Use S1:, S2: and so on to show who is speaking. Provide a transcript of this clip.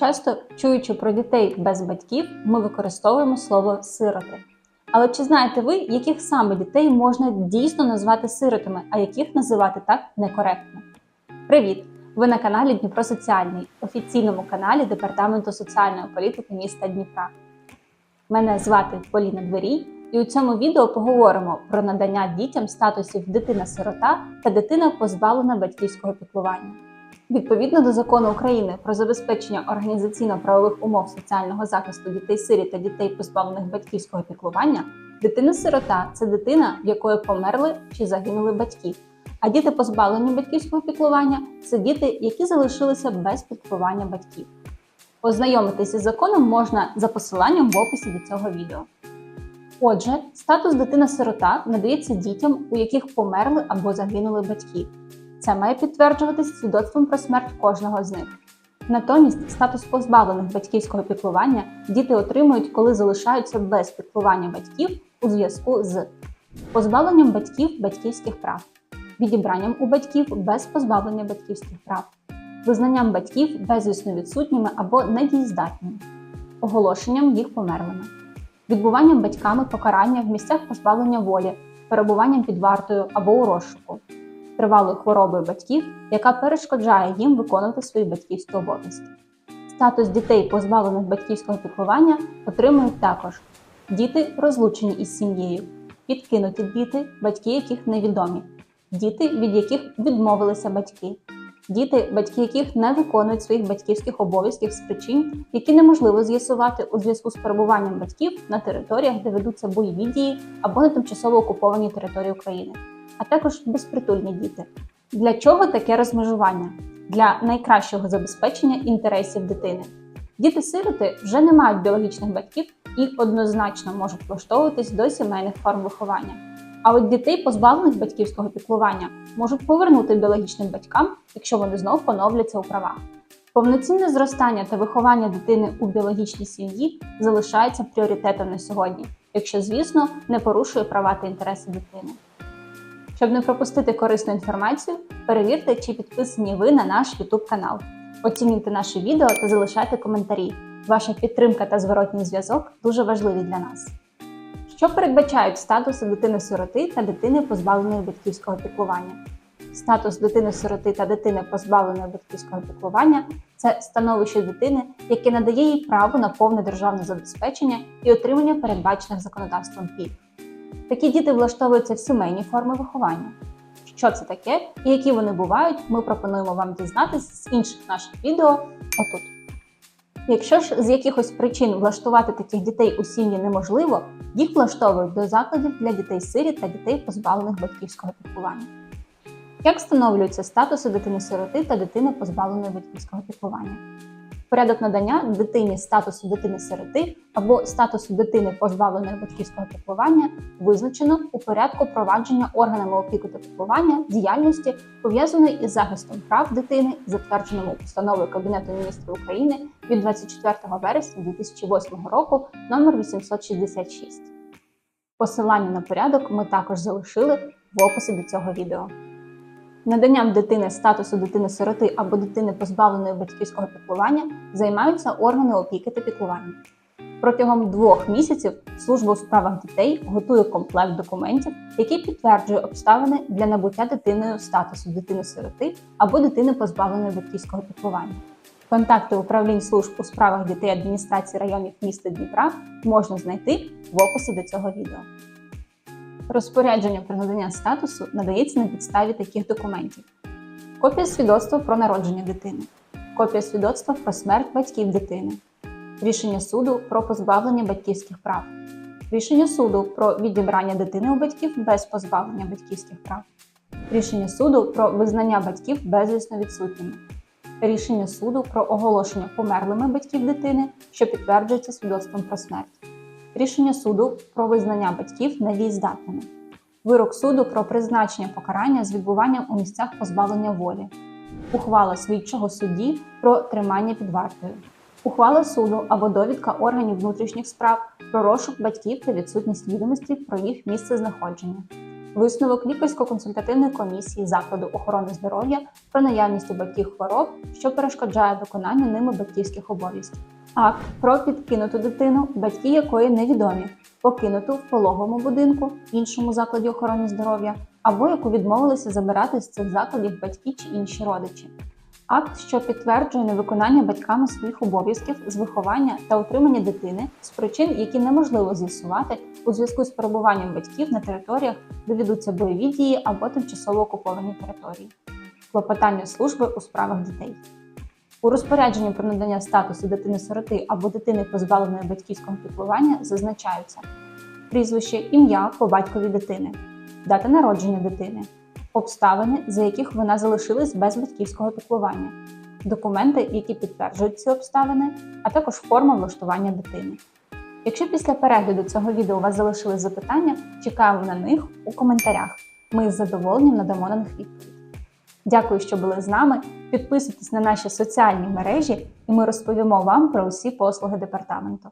S1: Часто чуючи про дітей без батьків, ми використовуємо слово сироти. Але чи знаєте ви, яких саме дітей можна дійсно назвати сиротами, а яких називати так некоректно? Привіт! Ви на каналі Дніпро Соціальний, офіційному каналі Департаменту соціальної політики міста Дніпра. Мене звати Поліна Дверій, і у цьому відео поговоримо про надання дітям статусів дитина-сирота та дитина позбавлена батьківського піклування. Відповідно до закону України про забезпечення організаційно-правових умов соціального захисту дітей-сиріт та дітей, позбавлених батьківського піклування, дитина-сирота це дитина, в якої померли чи загинули батьки. А діти, позбавлені батьківського піклування, це діти, які залишилися без піклування батьків. Ознайомитися з законом можна за посиланням в описі до цього відео. Отже, статус дитина-сирота надається дітям, у яких померли або загинули батьки. Це має підтверджуватися свідоцтвом про смерть кожного з них. Натомість, статус позбавлених батьківського піклування діти отримують, коли залишаються без піклування батьків у зв'язку з позбавленням батьків батьківських прав, відібранням у батьків без позбавлення батьківських прав, визнанням батьків безвісно відсутніми або недієздатними, оголошенням їх померлими, відбуванням батьками покарання в місцях позбавлення волі, перебуванням під вартою або у розшуку тривалою хворобою батьків, яка перешкоджає їм виконувати свої батьківські обов'язки. Статус дітей, позбавлених батьківського піклування, отримують також діти, розлучені із сім'єю, підкинуті діти, батьки яких невідомі, діти, від яких відмовилися батьки, діти, батьки яких не виконують своїх батьківських обов'язків з причин, які неможливо з'ясувати у зв'язку з перебуванням батьків на територіях, де ведуться бойові дії або на тимчасово окупованій території України а також безпритульні діти. Для чого таке розмежування? Для найкращого забезпечення інтересів дитини. Діти-сироти вже не мають біологічних батьків і однозначно можуть влаштовуватись до сімейних форм виховання. А от дітей, позбавлених батьківського піклування, можуть повернути біологічним батькам, якщо вони знов поновляться у правах. Повноцінне зростання та виховання дитини у біологічній сім'ї залишається пріоритетом на сьогодні, якщо, звісно, не порушує права та інтереси дитини. Щоб не пропустити корисну інформацію, перевірте, чи підписані ви на наш YouTube канал. Оцінюйте наше відео та залишайте коментарі. Ваша підтримка та зворотній зв'язок дуже важливі для нас. Що передбачають статуси дитини-сироти та дитини, позбавленої батьківського піклування? Статус дитини-сироти та дитини, позбавленої батьківського піклування це становище дитини, яке надає їй право на повне державне забезпечення і отримання передбачених законодавством пільг. Такі діти влаштовуються в сімейні форми виховання. Що це таке і які вони бувають, ми пропонуємо вам дізнатися з інших наших відео отут. Якщо ж з якихось причин влаштувати таких дітей у сім'ї неможливо, їх влаштовують до закладів для дітей-сирі та дітей, позбавлених батьківського піклування. Як встановлюються статуси дитини-сироти та дитини, позбавленої батьківського піклування? Порядок надання дитині статусу дитини-сироти або статусу дитини, позбавленої батьківського піклування, визначено у порядку провадження органами опіки та піклування діяльності, пов'язаної із захистом прав дитини, затвердженому постановою Кабінету міністрів України від 24 вересня 2008 року номер 866. Посилання на порядок ми також залишили в описі до цього відео. Наданням дитини статусу дитини-сироти або дитини, позбавленої батьківського піклування, займаються органи опіки та піклування. Протягом двох місяців служба у справах дітей готує комплект документів, який підтверджує обставини для набуття дитиною статусу дитини-сироти або дитини, позбавленої батьківського піклування. Контакти управлінь служб у справах дітей адміністрації районів міста Дніпра можна знайти в описі до цього відео. Розпорядження про надання статусу надається на підставі таких документів: копія свідоцтва про народження дитини, копія свідоцтва про смерть батьків дитини, рішення суду про позбавлення батьківських прав, рішення суду про відібрання дитини у батьків без позбавлення батьківських прав, рішення суду про визнання батьків безвісно відсутніми, рішення суду про оголошення померлими батьків дитини, що підтверджується свідоцтвом про смерть рішення суду про визнання батьків недієздатними, вирок суду про призначення покарання з відбуванням у місцях позбавлення волі, ухвала слідчого судді про тримання під вартою, ухвала суду або довідка органів внутрішніх справ про розшук батьків та відсутність відомості про їх місце знаходження, висновок лікарсько-консультативної комісії закладу охорони здоров'я про наявність у батьків хвороб, що перешкоджає виконанню ними батьківських обов'язків, акт про підкинуту дитину, батьки якої невідомі, покинуту в пологовому будинку, іншому закладі охорони здоров'я, або яку відмовилися забирати з цих закладів батьки чи інші родичі. Акт, що підтверджує невиконання батьками своїх обов'язків з виховання та утримання дитини з причин, які неможливо з'ясувати у зв'язку з перебуванням батьків на територіях, де ведуться бойові дії або тимчасово окуповані території, клопотання служби у справах дітей. У розпорядженні про надання статусу дитини-сироти або дитини позбавленої батьківського піклування зазначаються прізвище, ім'я по батькові дитини, дата народження дитини, обставини, за яких вона залишилась без батьківського піклування, документи, які підтверджують ці обставини, а також форма влаштування дитини. Якщо після перегляду цього відео у вас залишились запитання, чекаємо на них у коментарях. Ми з задоволенням надамо на них відповідь. Дякую, що були з нами. Підписуйтесь на наші соціальні мережі, і ми розповімо вам про усі послуги департаменту.